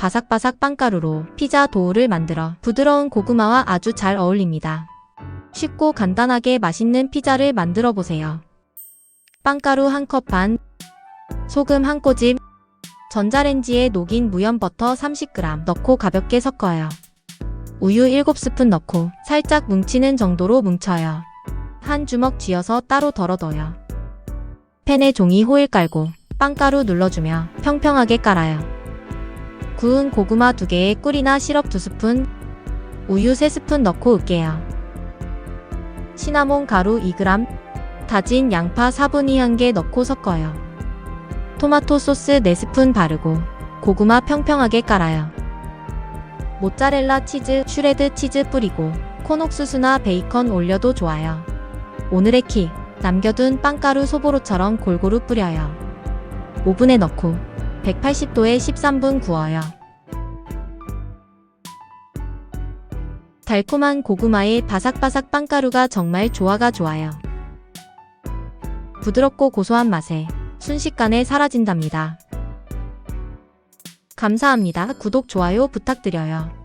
바삭바삭 빵가루로 피자 도우를 만들어 부드러운 고구마와 아주 잘 어울립니다. 쉽고 간단하게 맛있는 피자를 만들어 보세요. 빵가루 한 컵 반, 소금 한 꼬집, 전자레인지에 녹인 무염 버터 30g 넣고 가볍게 섞어요. 우유 7스푼 넣고 살짝 뭉치는 정도로 뭉쳐요. 한 주먹 쥐어서 따로 덜어둬요. 팬에 종이 호일 깔고 빵가루 눌러주며 평평하게 깔아요. 구운 고구마 2개에 꿀이나 시럽 2스푼, 우유 3스푼 넣고 으깨요. 시나몬 가루 2g, 다진 양파 4분의 1개 넣고 섞어요. 토마토 소스 4스푼 바르고 고구마 평평하게 깔아요. 모짜렐라 치즈, 슈레드 치즈 뿌리고 콘옥수수나 베이컨 올려도 좋아요. 오늘의 키, 남겨둔 빵가루 소보로처럼 골고루 뿌려요. 오븐에 넣고 180도에 13분 구워요. 달콤한 고구마의 바삭바삭 빵가루가 정말 조화가 좋아요. 부드럽고 고소한 맛에 순식간에 사라진답니다. 감사합니다. 구독, 좋아요 부탁드려요.